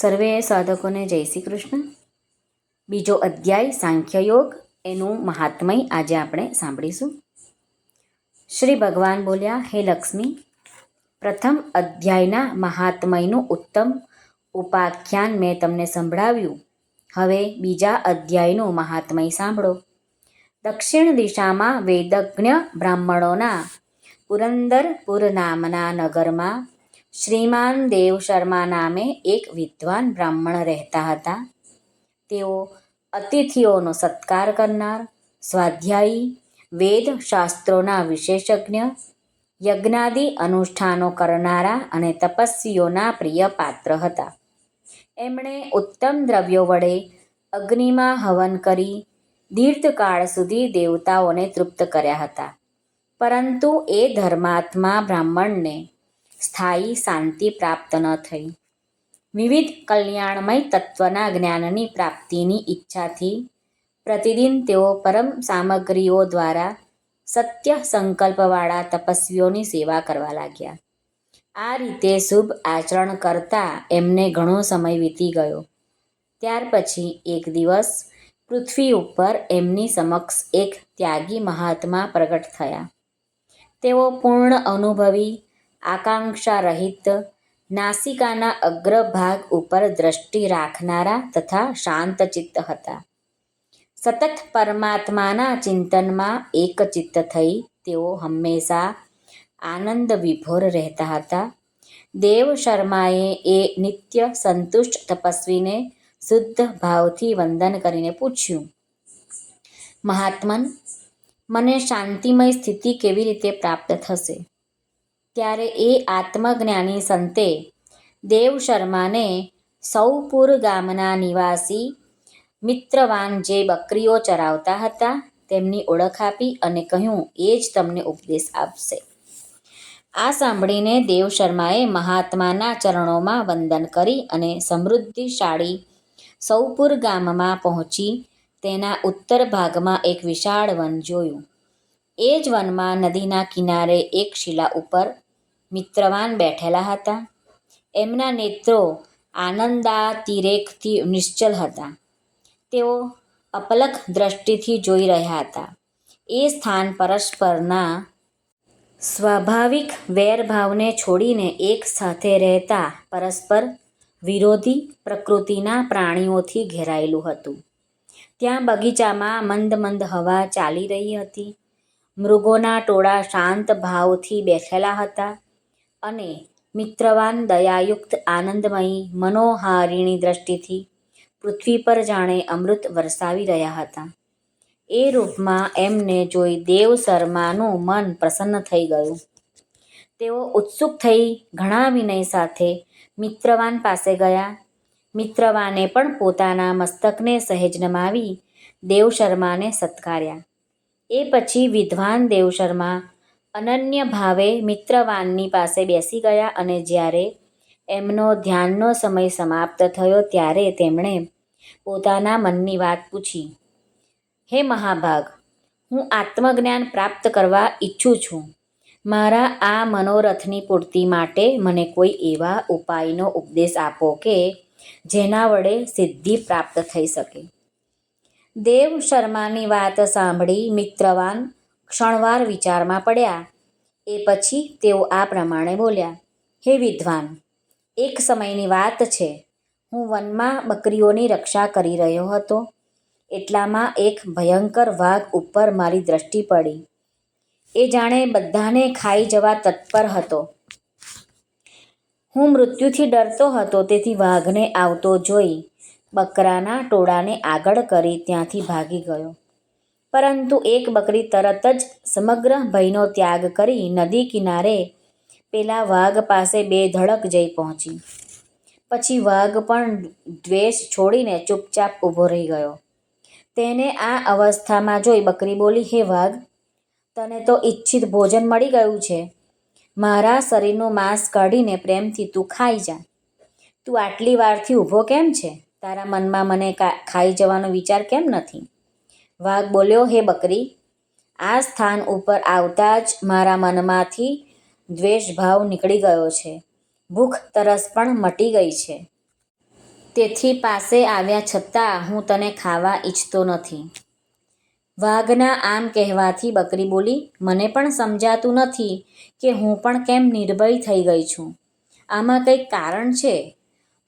સર્વે સાધકોને જય શ્રી કૃષ્ણ. બીજો અધ્યાય સાંખ્યયોગ એનું મહાત્મય આજે આપણે સાંભળીશું. શ્રી ભગવાન બોલ્યા, હે લક્ષ્મી, પ્રથમ અધ્યાયના મહાત્મયનું ઉત્તમ ઉપાખ્યાન મેં તમને સંભળાવ્યું. હવે બીજા અધ્યાયનું મહાત્મય સાંભળો. દક્ષિણ દિશામાં વેદજ્ઞ બ્રાહ્મણોના પુરંદરપુર નામના નગરમાં શ્રીમાન દેવ શર્મા નામે એક વિદ્વાન બ્રાહ્મણ રહેતા હતા. તેઓ અતિથિઓનો સત્કાર કરનાર, સ્વાધ્યાયી, વેદ શાસ્ત્રોના વિશેષજ્ઞ, યજ્ઞાદિ અનુષ્ઠાનો કરનારા અને તપસ્વીઓના પ્રિય પાત્ર હતા. એમણે ઉત્તમ દ્રવ્યો વડે અગ્નિમાં હવન કરી દીર્ઘકાળ સુધી દેવતાઓને તૃપ્ત કર્યા હતા. પરંતુ એ ધર્માત્મા બ્રાહ્મણને સ્થાયી શાંતિ પ્રાપ્ત ન થઈ. વિવિધ કલ્યાણમય તત્વના જ્ઞાનની પ્રાપ્તિની ઈચ્છાથી પ્રતિદિન તેઓ પરમ સામગ્રીઓ દ્વારા સત્ય સંકલ્પવાળા તપસ્વીઓની સેવા કરવા લાગ્યા. આ રીતે શુભ આચરણ કરતા એમને ઘણો સમય વીતી ગયો. ત્યાર પછી એક દિવસ પૃથ્વી ઉપર એમની સમક્ષ એક ત્યાગી મહાત્મા પ્રગટ થયા. તેઓ પૂર્ણ અનુભવી આકાંક્ષા રહિત નાસિકાના અગ્રભાગ ઉપર દ્રષ્ટિ રાખનારા તથા શાંતચિત્ત હતા. સતત પરમાત્માના ચિંતનમાં એકચિત્ત થઈ તેઓ હંમેશા આનંદ વિભોર રહેતા હતા. દેવ શર્માએ એ નિત્ય સંતુષ્ટ તપસ્વીને શુદ્ધ ભાવથી વંદન કરીને પૂછ્યું, મહાત્મન, મને શાંતિમય સ્થિતિ કેવી રીતે પ્રાપ્ત થશે? ત્યારે એ આત્મજ્ઞાની સંતે દેવ શર્માને સૌપુર ગામના નિવાસી મિત્રવાન જે બકરીઓ ચરાવતા હતા તેમની ઓળખ આપી અને કહ્યું, એ જ તમને ઉપદેશ આપશે. આ સાંભળીને દેવ શર્માએ મહાત્માના ચરણોમાં વંદન કરી અને સમૃદ્ધિશાળી સૌપુર ગામમાં પહોંચી તેના ઉત્તર ભાગમાં એક વિશાળ વન જોયું. એ જ વનમાં નદીના કિનારે એક શિલા ઉપર મિત્રવાન બેઠેલા હતા. એમના નેત્રો આનંદાતિરેકથી નિશ્ચલ હતા. તેઓ અપલક દ્રષ્ટિથી જોઈ રહ્યા હતા. એ સ્થાન પરસ્પરના સ્વાભાવિક વેરભાવને છોડીને એક સાથે રહેતા પરસ્પર વિરોધી પ્રકૃતિના પ્રાણીઓથી ઘેરાયેલું હતું. ત્યાં બગીચામાં મંદ મંદ હવા ચાલી રહી હતી. મૃગોના ટોળા શાંત ભાવથી બેઠેલા હતા. અને મિત્રવાન, દયાયુક્ત, આનંદમયી, મનોહારિણી દ્રષ્ટિથી પૃથ્વી પર જાણે અમૃત વરસાવી રહ્યા હતા. એ રૂપમાં એમને જોઈ દેવ શર્માનું મન પ્રસન્ન થઈ ગયું. તેઓ ઉત્સુક થઈ ઘણા વિનય સાથે મિત્રવાન પાસે ગયા. મિત્રવાને પણ પોતાના મસ્તકને સહેજ નમાવી દેવ શર્માને સત્કાર્યા. એ પછી વિદ્વાન દેવ શર્મા અનન્ય ભાવે મિત્રવાનની પાસે બેસી ગયા અને જ્યારે એમનો ધ્યાનનો સમય સમાપ્ત થયો ત્યારે તેમણે પોતાના મનની વાત પૂછી, હે મહાભાગ, હું આત્મજ્ઞાન પ્રાપ્ત કરવા ઈચ્છું છું. મારા આ મનોરથની પૂર્તિ માટે મને કોઈ એવા ઉપાયનો ઉપદેશ આપો કે જેના વડે સિદ્ધિ પ્રાપ્ત થઈ શકે. દેવ શર્માની વાત સાંભળી મિત્રવાન ક્ષણવાર વિચારમાં પડ્યા. એ પછી તેઓ આ પ્રમાણે બોલ્યા, હે વિદ્વાન, એક સમયની વાત છે. હું વનમાં બકરીઓની રક્ષા કરી રહ્યો હતો. એટલામાં એક ભયંકર વાઘ ઉપર મારી દ્રષ્ટિ પડી. એ જાણે બધાને ખાઈ જવા તત્પર હતો. હું મૃત્યુથી ડરતો હતો, તેથી વાઘને આવતો જોઈ બકરાના ટોળાને આગળ કરી ત્યાંથી ભાગી ગયો. પરંતુ એક બકરી તરત જ સમગ્ર ભયનો ત્યાગ કરી નદી કિનારે પેલા વાઘ પાસે બે ધડક જઈ પહોંચી. પછી વાઘ પણ દ્વેષ છોડીને ચૂપચાપ ઊભો રહી ગયો. તેને આ અવસ્થામાં જોઈ બકરી બોલી, હે વાઘ, તને તો ઈચ્છિત ભોજન મળી ગયું છે. મારા શરીરનું માંસ કાઢીને પ્રેમથી તું ખાઈ જા. તું આટલી વારથી ઊભો કેમ છે? તારા મનમાં મને ખાઈ જવાનો વિચાર કેમ નથી? વાઘ બોલ્યો, હે બકરી, આ સ્થાન ઉપર આવતા જ મારા મનમાંથી દ્વેષભાવ નીકળી ગયો છે. ભૂખ તરસ પણ મટી ગઈ છે. તેથી પાસે આવ્યા છતાં હું તને ખાવા ઈચ્છતો નથી. વાઘના આમ કહેવાથી બકરી બોલી, મને પણ સમજાતું નથી કે હું પણ કેમ નિર્ભય થઈ ગઈ છું. આમાં કંઈક કારણ છે?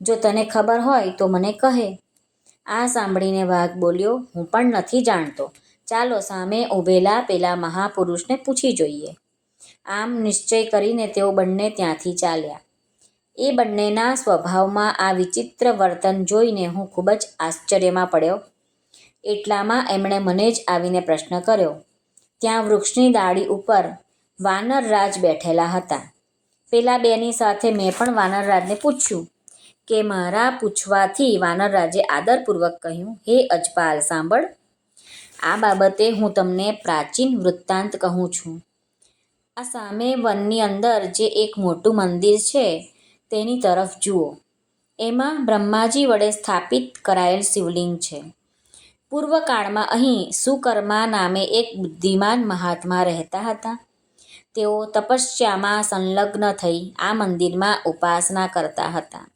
જો તને ખબર હોય તો મને કહે. આ સાંભળીને વાઘ બોલ્યો, હું પણ નથી જાણતો. ચાલો સામે ઊભેલા પેલા મહાપુરુષને પૂછી જોઈએ. આમ નિશ્ચય કરીને તેઓ બંને ત્યાંથી ચાલ્યા. એ બંનેના સ્વભાવમાં આ વિચિત્ર વર્તન જોઈને હું ખૂબ જ આશ્ચર્યમાં પડ્યો. એટલામાં એમણે મને જ આવીને પ્રશ્ન કર્યો, ત્યાં વૃક્ષની ડાળી ઉપર વાનરરાજ બેઠેલા હતા. પેલા બેની સાથે મેં પણ વાનરરાજને પૂછ્યું કે મારા પૂછવાથી વાનરરાજે આદરપૂર્વક કહ્યું, હે અજપાલ, સાંભળ. આ બાબતે હું તમને પ્રાચીન વૃત્તાંત કહું છું. આ સામે વનની અંદર જે એક મોટું મંદિર છે, તેની તરફ જુઓ. એમાં બ્રહ્માજી વડે સ્થાપિત કરાયેલ શિવલિંગ છે. પૂર્વકાળમાં અહીં સુકર્મા નામે એક બુદ્ધિમાન મહાત્મા રહેતા હતા. તેઓ તપસ્યામાં સંલગ્ન થઈ આ મંદિરમાં ઉપાસના કરતા હતા.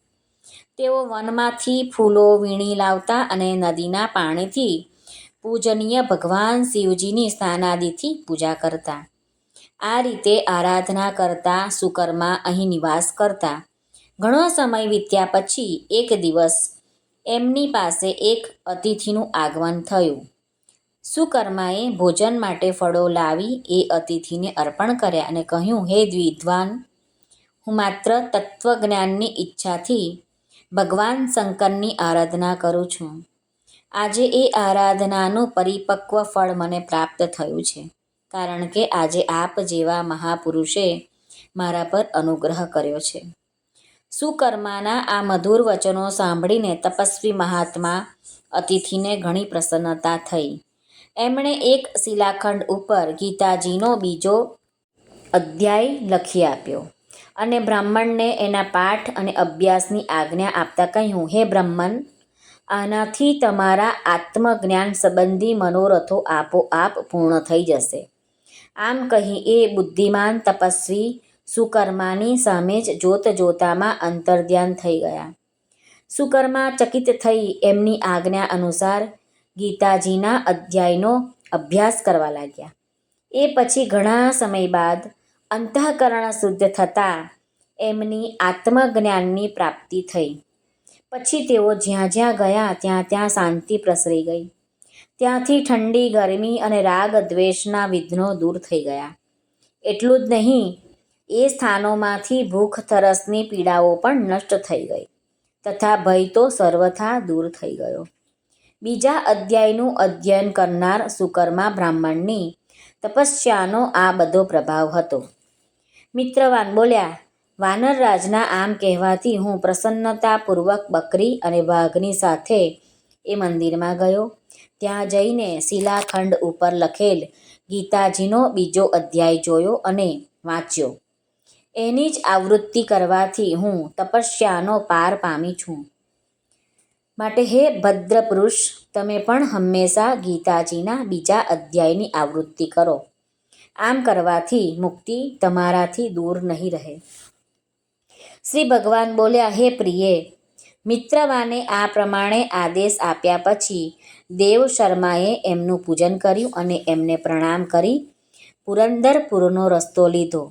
તેઓ વનમાંથી ફૂલો વીણી લાવતા અને નદીના પાણીથી પૂજનીય ભગવાન શિવજીની સ્થાનાદિથી પૂજા કરતા. આ રીતે આરાધના કરતા, સુકર્મા અહીં નિવાસ કરતા. ઘણો સમય વીત્યા પછી એક દિવસ એમની પાસે એક અતિથિનું આગમન થયું. સુકર્માએ ભોજન માટે ફળો લાવી એ અતિથિને અર્પણ કર્યા અને કહ્યું, હે દ્વિદ્વાન, હું માત્ર તત્વજ્ઞાનની ઈચ્છાથી ભગવાન શંકરની આરાધના કરું છું. આજે એ આરાધનાનું પરિપક્વ ફળ મને પ્રાપ્ત થયું છે, કારણ કે આજે આપ જેવા મહાપુરુષે મારા પર અનુગ્રહ કર્યો છે. સુકર્માના આ મધુર વચનો સાંભળીને તપસ્વી મહાત્મા અતિથિને ઘણી પ્રસન્નતા થઈ. એમણે એક શિલાખંડ ઉપર ગીતાજીનો બીજો અધ્યાય લખી આપ્યો. અને બ્રાહ્મણને એના પાઠ અને અભ્યાસની આજ્ઞા આપતા કહ્યું, હે બ્રાહ્મણ, આનાથી તમારા આત્મજ્ઞાન સંબંધી મનોરથો આપોઆપ પૂર્ણ થઈ જશે. આમ કહી એ બુદ્ધિમાન તપસ્વી સુકર્માની સામે જ જોત જોતામાં અંતર્ધ્યાન થઈ ગયા. સુકર્મા ચકિત થઈ એમની આજ્ઞા અનુસાર ગીતાજીના અધ્યાયનો અભ્યાસ કરવા લાગ્યા. એ પછી ઘણા સમય બાદ અંતઃકરણ શુદ્ધ થતાં એમની આત્મજ્ઞાનની પ્રાપ્તિ થઈ. પછી તેઓ જ્યાં જ્યાં ગયા, ત્યાં ત્યાં શાંતિ પ્રસરી ગઈ. ત્યાંથી ઠંડી, ગરમી અને રાગ દ્વેષના વિઘ્નો દૂર થઈ ગયા. એટલું જ નહીં, એ સ્થાનોમાંથી ભૂખ તરસની પીડાઓ પણ નષ્ટ થઈ ગઈ તથા ભય તો સર્વથા દૂર થઈ ગયો. બીજા અધ્યાયનું અધ્યયન કરનાર સુકર્મા બ્રાહ્મણની તપસ્યાનો આ બધો પ્રભાવ હતો. મિત્રવાન બોલ્યા વાનરરાજના આમ કહેવાથી હું પ્રસન્નતાપૂર્વક બકરી અને વાઘની સાથે એ મંદિરમાં ગયો. ત્યાં જઈને શિલાખંડ ઉપર લખેલ ગીતાજીનો બીજો અધ્યાય જોયો અને વાંચ્યો. એની જ આવૃત્તિ કરવાથી હું તપસ્યાનો પાર પામી છું. માટે હે ભદ્ર પુરુષ તમે પણ હંમેશા ગીતાજીના બીજા અધ્યાયની આવૃત્તિ કરો. આમ કરવાથી મુક્તિ તમારાથી દૂર નહીં રહે. શ્રી ભગવાન બોલ્યા, હે પ્રિયે, મિત્રવાને આ પ્રમાણે આદેશ આપ્યા પછી દેવ શર્માએ એમનું પૂજન કર્યું અને એમને પ્રણામ કરી, પુરંદરપુરનો રસ્તો લીધો.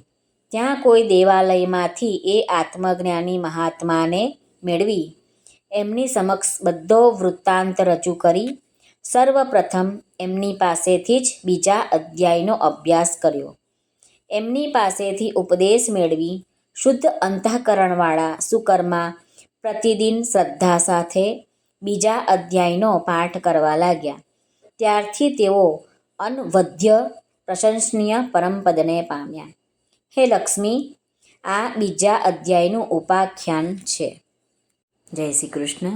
ત્યાં કોઈ દેવાલયમાંથી એ આત્મજ્ઞાની મહાત્માને મેળવી એમની સમક્ષ બધો વૃત્તાંત રજૂ કરી સર્વપ્રથમ એમની પાસેથી જ બીજા અધ્યાયનો અભ્યાસ કર્યો. એમની પાસેથી ઉપદેશ મેળવી શુદ્ધ અંતઃકરણવાળા સુકર્મા પ્રતિદિન શ્રદ્ધા સાથે બીજા અધ્યાયનો પાઠ કરવા લાગ્યા. ત્યારથી તેઓ અનવધ્ય પ્રશંસનીય પરમપદને પામ્યા. હે લક્ષ્મી, આ બીજા અધ્યાયનું ઉપાખ્યાન છે. જય શ્રી કૃષ્ણ.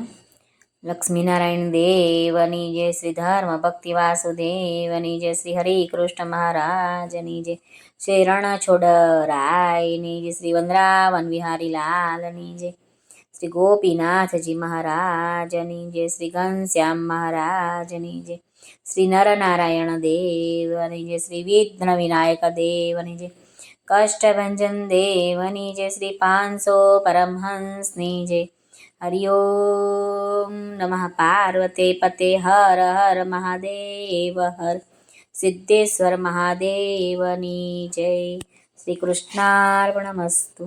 લક્ષ્મીનારાયણ દેવની જય શ્રી ધર્મ ભક્તિ વાસુદેવની જય શ્રી હરે કૃષ્ણ મહારાજની જય. શ્રી રાયની જય શ્રી વંદરાવન વિહારી લાલની જય. શ્રી ગોપીનાથજી મહારાજની જય શ્રી ઘનશ્યામ મહારાજની જય. શ્રી નરનારાયણ દેવની જય શ્રી વિઘ્ન વિનાયક દેવની જય. કષ્ટભંજન દેવની જય શ્રી પાંચસો પરમહંસની જય. હરિ ઓમ નમઃ પાર્વતે પતે હર હર મહાદેવ હર સિદ્ધેશ્વર મહાદેવની જય શ્રી કૃષ્ણાર્પણમસ્તુ